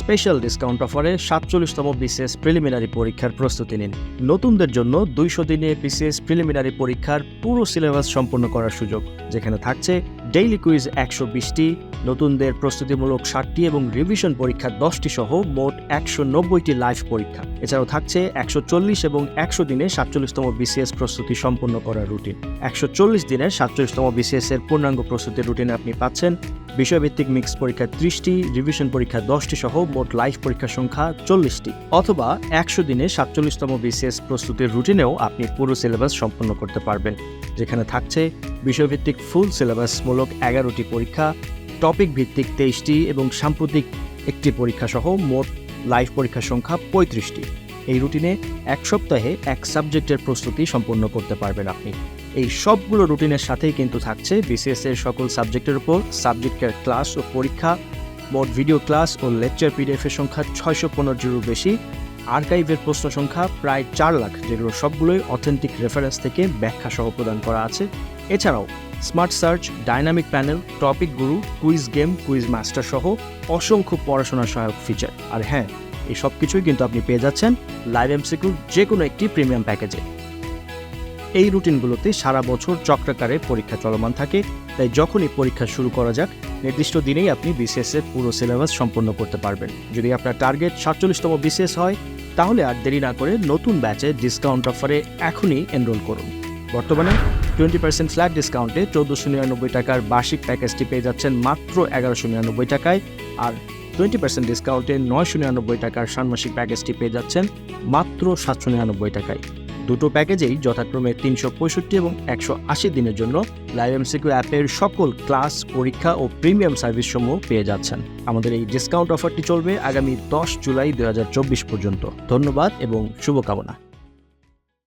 Special discount অফারে সাতচল্লিশতম BCS preliminary পরীক্ষার প্রস্তুতি নিন। নতুনদের জন্য দুইশো দিনে বিসিএস প্রিলিমিনারি পরীক্ষার পুরো সিলেবাস সম্পন্ন করার সুযোগ। যেখানে থাকছে ডেইলি কুইজ একশো বিশটি, নতুনদের প্রস্তুতিমূলক ষাটটি এবং রিভিশন পরীক্ষা দশটি সহ মোট একশো নব্বইটি লাইভ পরীক্ষা। এছাড়াও থাকছে একশো চল্লিশ এবং একশো দিনে সাতচল্লিশতম বিসিএস প্রস্তুতি সম্পন্ন করার রুটিন। একশো চল্লিশ দিনের সাতচল্লিশতম বিসিএস এর পূর্ণাঙ্গ প্রস্তুতির রুটিনে আপনি পাচ্ছেন বিষয়ভিত্তিক মিক্স পরীক্ষা ত্রিশটি রিভিশন পরীক্ষা দশটি সহ মোট লাইভ পরীক্ষার সংখ্যা চল্লিশটি। অথবা একশো দিনে সাতচল্লিশতম বিসিএস প্রস্তুতির রুটিনেও আপনি পুরো সিলেবাস সম্পন্ন করতে পারবেন, যেখানে থাকছে বিষয়ভিত্তিক ফুল সিলেবাসমূলক এগারোটি পরীক্ষা টপিক ভিত্তিক তেইশটি এবং সাম্প্রতিক একটি পরীক্ষা সহ মোট লাইভ পরীক্ষার সংখ্যা পঁয়ত্রিশটি। এই রুটিনে এক সপ্তাহে এক সাবজেক্টের প্রস্তুতি সম্পন্ন করতে পারবেন আপনি। এই সবগুলো রুটিনের সাথেই কিন্তু থাকছে বিসিএস এর সকল সাবজেক্টের উপর সাবজেক্টের ক্লাস ও পরীক্ষা মোট ভিডিও ক্লাস ও লেকচার পিডিএফ এর সংখ্যা ছয়শো পনেরোটিরও বেশি আর্কাইভের প্রশ্ন সংখ্যা প্রায় চার লাখ, যেগুলো সবগুলোই অথেন্টিক রেফারেন্স থেকে ব্যাখ্যা সহ প্রদান করা আছে। এছাড়াও smart search dynamic panel topic guru quiz game quiz master সহ অসংখ্য পড়াশোনা সহায়ক ফিচার আর হ্যাঁ এই সব কিছুই কিন্তু আপনি পেয়ে যাচ্ছেন লাইভ এমসিকিউর যে কোনো একটি প্রিমিয়াম প্যাকেজে এই রুটিনগুলোতে সারা বছর চক্রাকারে পরীক্ষা চলমান থাকে, তাই যখনই পরীক্ষা শুরু করা যাক, নির্দিষ্ট দিনেই আপনি বিসিএস এর পুরো সিলেবাস সম্পন্ন করতে পারবেন। যদি আপনার টার্গেট সাতচল্লিশতম বিসিএস হয়, তাহলে আর দেরি না করে নতুন ব্যাচে ডিসকাউন্ট অফারে এখনই এনরোল করুন। বর্তমানে টোয়েন্টি পার্সেন্ট ফ্ল্যাট ডিসকাউন্টে চৌদ্দশো নিরানব্বই টাকার বার্ষিক প্যাকেজটি পেয়ে যাচ্ছেন মাত্র এগারোশো নিরানব্বই টাকায়, আর টোয়েন্টি পার্সেন্ট ডিসকাউন্টে নয়শো নিরানব্বই টাকার ষান্মাসিক প্যাকেজটি পেয়ে যাচ্ছেন মাত্র সাতশো নিরানব্বই টাকায়। দুটো প্যাকেজেই যথাক্রমে তিনশো পঁয়ষট্টি এবং একশো আশি দিনের জন্য লাইভ এমসিকিউ অ্যাপের সকল ক্লাস, পরীক্ষা ও প্রিমিয়াম সার্ভিস সমূহ পেয়ে যাচ্ছেন। আমাদের এই ডিসকাউন্ট অফারটি চলবে আগামী দশ জুলাই দু হাজার চব্বিশ পর্যন্ত। ধন্যবাদ এবং শুভকামনা।